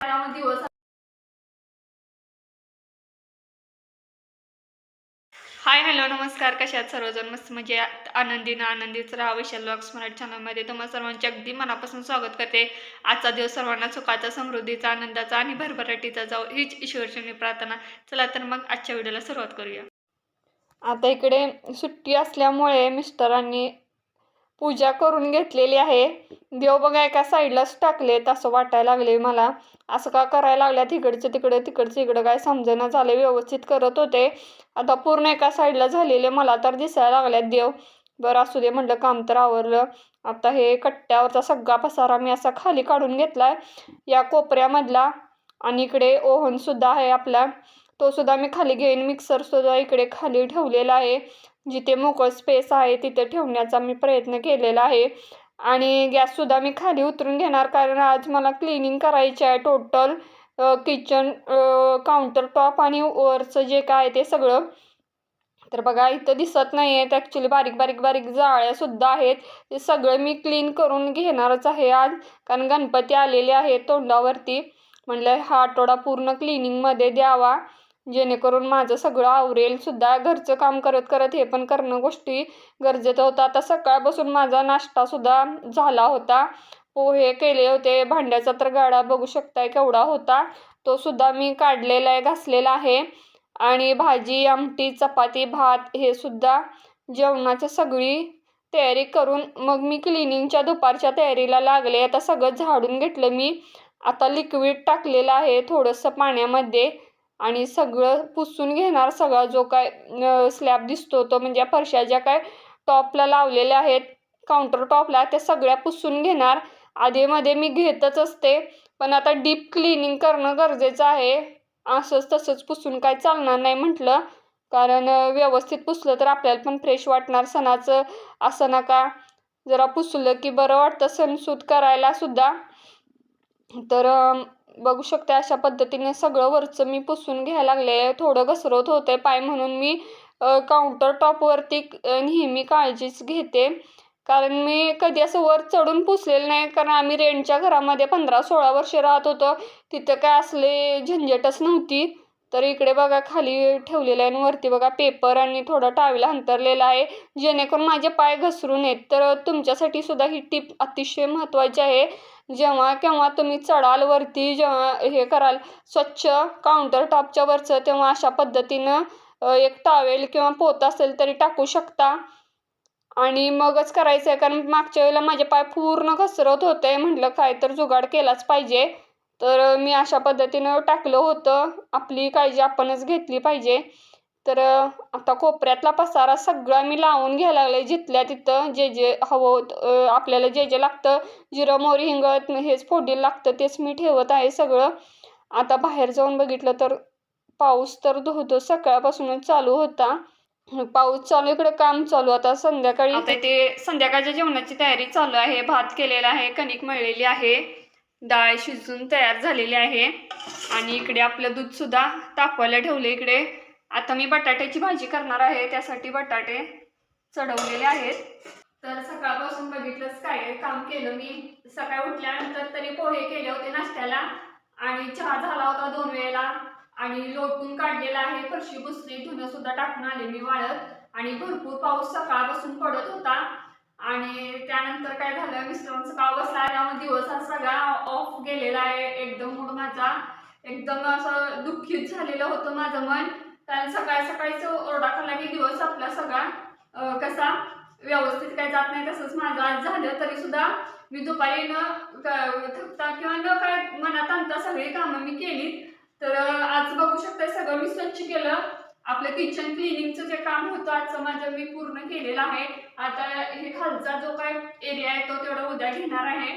दिवस hi hello नमस्कार. कशा आहात सर्वजण? मस्त म्हणजे आनंदीनं आनंदीच राहा. विशाल ब्लॉग्स मराठी चॅनलमध्ये तुम्हा सर्वांचे अगदी मनापासून स्वागत करते. आजचा दिवस सर्वांना सुखाचा समृद्धीचा आनंदाचा आणि भरभराटीचा जाऊ हीच ईश्वरचरणी प्रार्थना. चला तर मग आजच्या व्हिडिओला सुरुवात करूया. आता इकडे सुट्टी असल्यामुळे मिस्टरांनी पूजा करून घेतलेली आहे. देव बघा एका साईडलाच टाकलेत असं वाटायला लागले मला. असं का करायला लागल्या? तिकडचं तिकडे तिकडचं इकडं काय समजेना झालं व्यवस्थित करत होते. आता पूर्ण एका साईडला झालेले मला तर दिसायला लागल्यात देव. बरं असू दे म्हटलं काम तर आवरलं. आता हे कट्ट्यावरचा सगळा पसारा मी असा खाली काढून घेतलाय. या कोपऱ्यामधला आणि इकडे ओव्हनसुद्धा आहे आपला. तो सुद्धा मी खाली घेईन. मिक्सरसुद्धा इकडे खाली ठेवलेला आहे. जिथे मोकळ स्पेस आहे तिथे ठेवण्याचा मी प्रयत्न केलेला आहे. आणि गॅससुद्धा मी खाली उतरून घेणार कारण आज मला क्लिनिंग करायची आहे टोटल किचन काउंटर टॉप आणि वरचं जे काय ते सगळं. तर बघा इथं दिसत नाही आहेत ॲक्च्युली बारीक बारीक बारीक जाळ्यासुद्धा आहेत. ते सगळं मी क्लीन करून घेणारच आहे आज. कारण गणपती आलेले आहेत तोंडावरती. म्हणलं हा आठवडा पूर्ण क्लिनिंगमध्ये द्यावा. जेणेकरून माझं सगळं आवरेल सुद्धा घरचं काम करत करत हे पण करणं गोष्टी गरजेचं होतं. आता सकाळपासून माझा नाश्तासुद्धा झाला होता. पोहे केले होते. भांड्याचा तर गाडा बघू शकताय केवढा होता. तो सुद्धा मी काढलेला आहे घासलेला आहे. आणि भाजी आमटी चपाती भात हे सुद्धा जेवणाची सगळी तयारी करून मग मी क्लिनिंगच्या दुपारच्या तयारीला लागले. आता सगळं झाडून घेतलं मी. आता लिक्विड टाकलेलं आहे थोडंसं पाण्यामध्ये. आणि सगळं पुसून घेणार सगळा जो काय स्लॅब दिसतो तो म्हणजे फरशा ज्या काय टॉपला लावलेल्या आहेत काउंटर टॉपला त्या सगळ्या पुसून घेणार. आधीमध्ये मी घेतच असते पण आता डीप क्लिनिंग करणं गरजेचं आहे. असंच तसंच पुसून काय चालणार नाही म्हटलं. कारण व्यवस्थित पुसलं तर आपल्याला पण फ्रेश वाटणार. सणाचं असं नका. जरा पुसलं की बरं वाटतं सणसूद करायला सुद्धा. तर बघू शकते अशा पद्धतीने सगळं वरचं मी पुसून घ्यायला लागले. थोडं घसरत होते पाय म्हणून मी काउंटर टॉपवरती नेहमी काळजीच घेते. कारण मी कधी असं वर चढून पुसलेलं नाही. कारण आम्ही रेंटच्या घरामध्ये पंधरा सोळा वर्षे राहत होतो. तिथं काय असले झंझटच नव्हती. तर इकडे बघा खाली ठेवलेलं आहे आणि वरती बघा पेपर आणि थोडं टावेल अंतरलेलं आहे. जेणेकरून माझे पाय घसरू नयेत तर तुमच्यासाठी सुद्धा ही टीप अतिशय महत्त्वाची आहे. जेव्हा केव्हा तुम्ही चढाल वरती जेव्हा हे कराल स्वच्छ काउंटर टॉपच्या वरचं तेव्हा अशा पद्धतीनं एक टावेल किंवा पोत असेल तरी टाकू शकता. आणि मगच करायचं आहे कारण मागच्या वेळेला माझे पाय पूर्ण घसरत होते. म्हटलं काय तर जुगाड केलाच पाहिजे. तर मी अशा पद्धतीनं टाकलं होतं. आपली काळजी आपणच घेतली पाहिजे. तर आता कोपऱ्यातला पसारा सगळा मी लावून घ्यायला लागले. जिथल्या तिथं जे जे हवं आपल्याला जे जे लागतं जिरं मोरी हिंगत हेच फोडील लागतं तेच मी ठेवत आहे सगळं. आता बाहेर जाऊन बघितलं तर पाऊस तर धोतो सकाळपासूनच चालू होता. पाऊस चालू इकडे काम चालू. आता संध्याकाळी आता ते संध्याकाळच्या जेवणाची तयारी चालू आहे. भात केलेला आहे कणिक मळलेली आहे डाळ शिजून तयार झालेली आहे. आणि इकडे आपलं दूध सुद्धा तापवायला ठेवलं इकडे. आता मी बटाट्याची भाजी करणार आहे त्यासाठी बटाटे चढवलेले आहेत. तर सकाळपासून बघितलंच काय काम केलं मी सकाळी उठल्यानंतर तरी पोहे केले होते नाश्त्याला आणि चहा झाला होता दोन वेळेला आणि लोटून काढलेला आहे फरशी बुसरी धुणं सुद्धा टाकून आले मी वाळत आणि भरपूर पाऊस सकाळपासून पडत होता. आणि त्यानंतर काय झालं मिस्टरांचा काव बसला त्यामुळे दिवस हा सगळा ऑफ गेलेला आहे एकदम मूड माझा एकदम असं दुःखीत झालेलं होतं माझं मन. कारण सकाळी सकाळीच ओरडा खाल्ला की दिवस आपला सगळा. कसा? व्यवस्थित काय जात नाही तसंच माझं. आज झालं तरी सुद्धा मी दुपारी न थकता किंवा न काय मनात आणता सगळी कामं मी केली तर आज बघू शकता सगळं मी स्वच्छ केलं. आपलं किचन क्लिनिंगचं जे काम होतं आजचं माझं मी पूर्ण केलेलं आहे. आता हे खालचा जो काय एरिया आहे तो तेवढा उद्या घेणार आहे.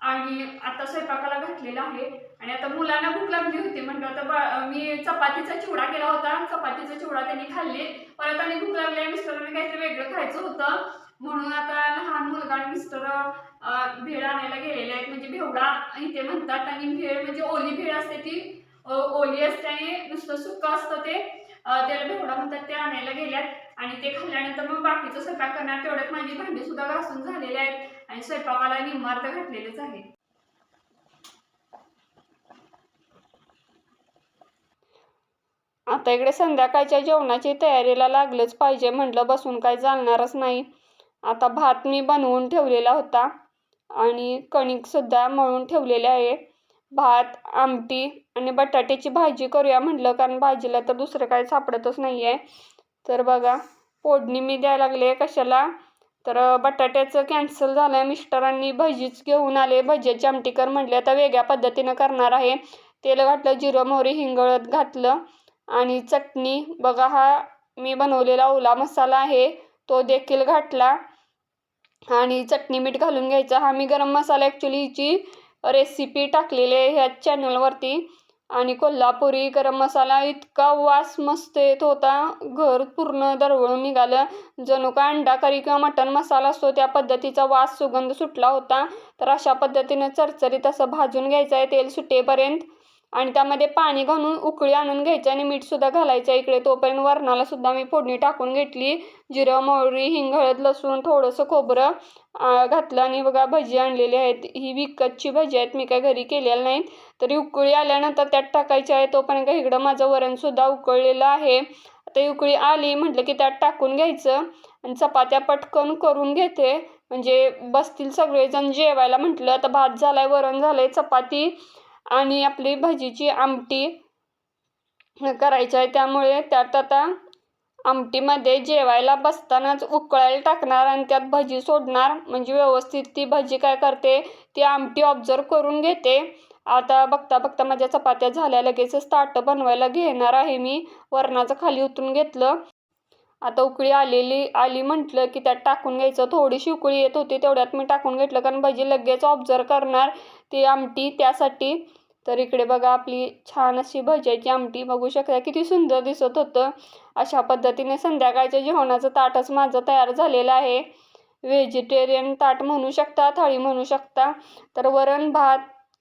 आणि आता स्वयंपाकाला घातलेला आहे. आणि आता मुलांना भूक लागली होती. म्हटलं आता मी चपातीचा चिवडा केला होता. चपातीचा चिवडा त्यांनी खाल्ले. परत आणि भूक लागली मिस्टरांनी काहीतरी वेगळं खायचं होतं. म्हणून आता लहान मुलगा आणि मिस्टर भेळ आणायला गेलेले आहेत. म्हणजे भेवडा इथे म्हणतात. आणि भेळ म्हणजे ओली भेळ असते ती. ओली असते आणि नुसतं सुक्क असतं ते. त्याला भेवडा म्हणतात ते आणायला गेल्यात. आणि ते खाल्ल्यानंतर मग बाकीचं स्वयंपाक करणार तेवढ्यात माझी भांडी सुद्धा घासून झालेले आहेत. आणि स्वयंपाकाला निमार्थ घातलेलंच आहे. आता इकडे संध्याकाळच्या जेवणाची तयारीला लागलंच पाहिजे म्हटलं बसून काही चालणारच नाही. आता भात मी बनवून ठेवलेला होता. आणि कणिकसुद्धा मळून ठेवलेले आहे. भात आमटी आणि बटाट्याची भाजी करूया म्हटलं. कारण भाजीला तर दुसरं काही सापडतच नाही आहे तर बघा फोडणी मी द्यायला लागले कशाला? तर बटाट्याचं कॅन्सल झालं आहे मिस्टरांनी भजीच घेऊन आले. भज्याची आमटी कर म्हटले. आता वेगळ्या पद्धतीनं करणार आहे. तेल घातलं जिरं मोहरी हिंगळत घातलं आणि चटणी. बघा हा मी बनवलेला ओला मसाला आहे. तो देखील घातला आणि चटणी मीठ घालून घ्यायचा. हा मी गरम मसाला ॲक्च्युली हिची रेसिपी टाकलेली आहे ह्या चॅनलवरती आणि कोल्हापुरी गरम मसाला इतका वास मस्त येत होता. घर पूर्ण दरवळून निघालं. जणू का अंडा करी किंवा मटण मसाला असतो त्या पद्धतीचा वास सुगंध सुटला होता. तर अशा पद्धतीनं चरचरीत असं भाजून घ्यायचं आहे तेल सुटेपर्यंत. आणि त्यामध्ये पाणी घालून उकळी आणून घ्यायचं आणि मीठसुद्धा घालायचं इकडे. तोपर्यंत वरणाला सुद्धा मी फोडणी टाकून घेतली. जिरं मोहरी हिंग हळद लसूण थोडंसं खोबरं. घातलं आणि बघा भजी आणलेली आहेत. ही विकतची भजी आहेत. मी काय घरी केलेल्या नाहीत. तरी उकळी आल्यानंतर त्यात टाकायची आहे. तोपर्यंत इकडं माझं वरणसुद्धा उकळलेलं आहे. आता उकळी आली. म्हटलं की त्यात टाकून घ्यायचं. आणि चपात्या पटकन करून घेते. म्हणजे बसतील सगळेजण जेवायला. म्हटलं आता भात झाला आहे वरण झालं आहे चपाती आणि आपली भजीची आमटी करायची आहे. त्यामुळे त्यात आता आमटीमध्ये जेवायला बसतानाच उकळायला टाकणार आणि त्यात भजी सोडणार. म्हणजे व्यवस्थित ती भजी काय करते ती आमटी ऑब्झर्व करून घेते. आता बघता बघता माझ्या चपात्या झाल्या लगेचच ताटं बनवायला घेणार आहे मी. वरणाचं खाली उतरून घेतलं. आता उकळी आलेली आली म्हटलं की त्यात टाकून घ्यायचं. थोडीशी उकळी येत होती तेवढ्यात मी टाकून घेतलं. कारण भजी लगेच ऑब्झर्व करणार ती आमटी त्यासाठी. तर इकडे बघा आपली छान अशी भज्याची आमटी. बघू शकता किती सुंदर दिसत होतं. अशा पद्धतीने संध्याकाळच्या जेवणाचं ताटच माझं तयार झालेलं आहे. व्हेजिटेरियन ताट म्हणू शकता थाळी म्हणू शकता. तर वरण भात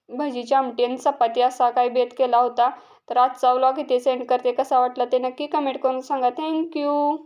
भजीची आमटी आणि चपाती असा काही बेत केला होता. तर आजचा व्लॉग इथे सेंड करते. कसा वाटला ते नक्की कमेंट करून सांगा. थँक्यू